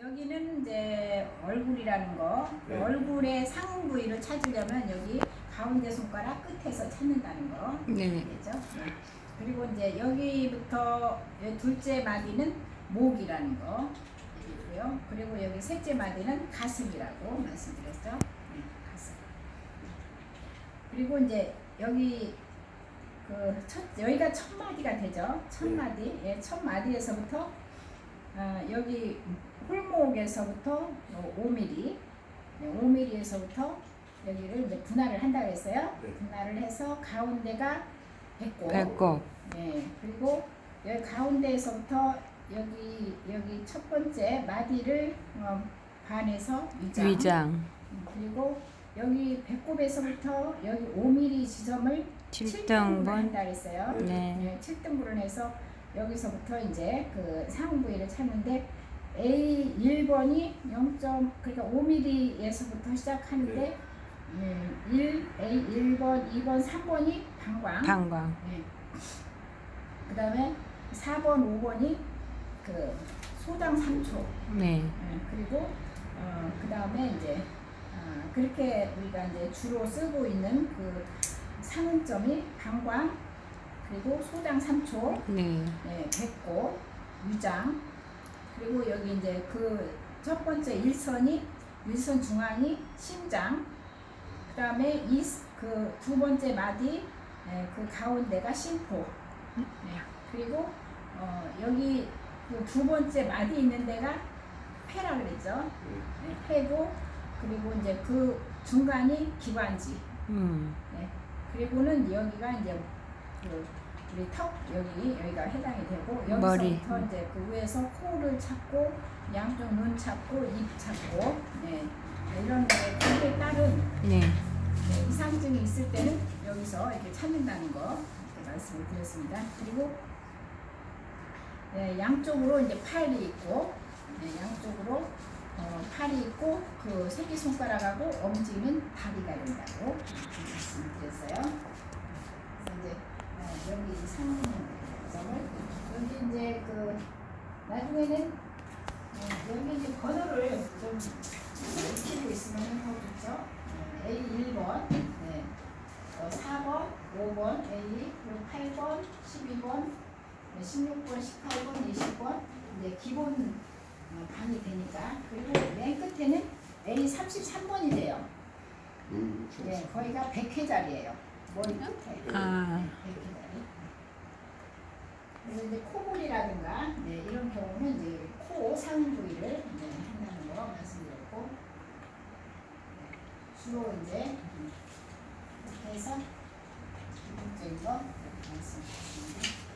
여기는 이제 얼굴이라는 거. 네. 얼굴의 상응 부위를 찾으려면 여기 가운데 손가락 끝에서 찾는다는 거. 네. 되죠? 네. 그리고 이제 여기부터 이 둘째 마디는 목이라는 거. 이고요. 그리고 여기 셋째 마디는 가슴이라고 말씀드렸죠. 네, 가슴. 그리고 이제 여기 그 첫, 여기가 첫 마디가 되죠. 첫 네. 마디. 예, 첫 마디에서부터 아, 여기 홀목에서부터 5mm, 5mm에서부터 여기를 이제 분할을 한다 그랬어요. 네. 분할을 해서 가운데가 배꼽. 배꼽. 네. 그리고 여기 가운데에서부터 여기 여기 첫 번째 마디를 어, 반에서 위장. 위장. 음, 그리고 여기 배꼽에서부터 여기 5mm 지점을 7등분을 7등분. 한다. 네. 네. 네, 7등분을 해서 여기서부터 이제 그 상응 부위를 찾는데 A 1번이 0. 그러니까 5mm에서부터 시작하는데 네. 음, 1 A 1번, 2번, 3번이 방광. 방광. 네. 그다음에 4번, 5번이 그 소당 3초. 네. 네, 그리고 어, 그다음에 이제 아, 그렇게 우리가 이제 주로 쓰고 있는 그 상응점이 방광 그리고 소당 3초, 네. 네, 배꼽, 위장 그리고 여기 이제 그 첫 번째 일선이 일선 중앙이 심장 그다음에 이 그 두 번째 마디 네, 그 가운데가 심포 네, 그리고 어, 여기 그 두 번째 마디 있는 데가 폐라 그랬죠 네, 폐고 그리고 이제 그 중간이 기관지 음. 네. 그리고는 여기가 이제 그 우리 턱 여기 여기가 해당이 되고 여기서부터 머리. 이제 그 위에서 코를 찾고 양쪽 눈 찾고 입 찾고 네. 네, 이런 게 거기에 따른 네. 네, 이상증이 있을 때는 여기서 이렇게 찾는다는 거 이렇게 말씀을 드렸습니다. 그리고 네, 양쪽으로 이제 팔이 있고 네, 양쪽으로 어, 팔이 있고 그 새끼 손가락하고 엄지는 다리가 된다고 이렇게 말씀을 드렸어요. 그래서 이제 어, 여기 상점을 여기 이제 그 어, 여기 이제 번호를 좀 익히고 있으면 더 좋죠. 어, A 1번, 네. 어, 4번, 5번, A, 그리고 8번, 12번, 16번, 18번, 20번, 이제 기본 어, 방이 되니까. 그리고 맨 끝에는 A 33번이 돼요. 음, 네, 거기가 100회짜리예요. 머리 끝에. 아. 100회짜리. 이제 코골이라든가 네, 이런 경우는 이제 코 상응 부위를 네, 한다는 거 말씀드렸고 네, 주로 이제 이렇게 해서 기본적인 거 말씀드렸습니다.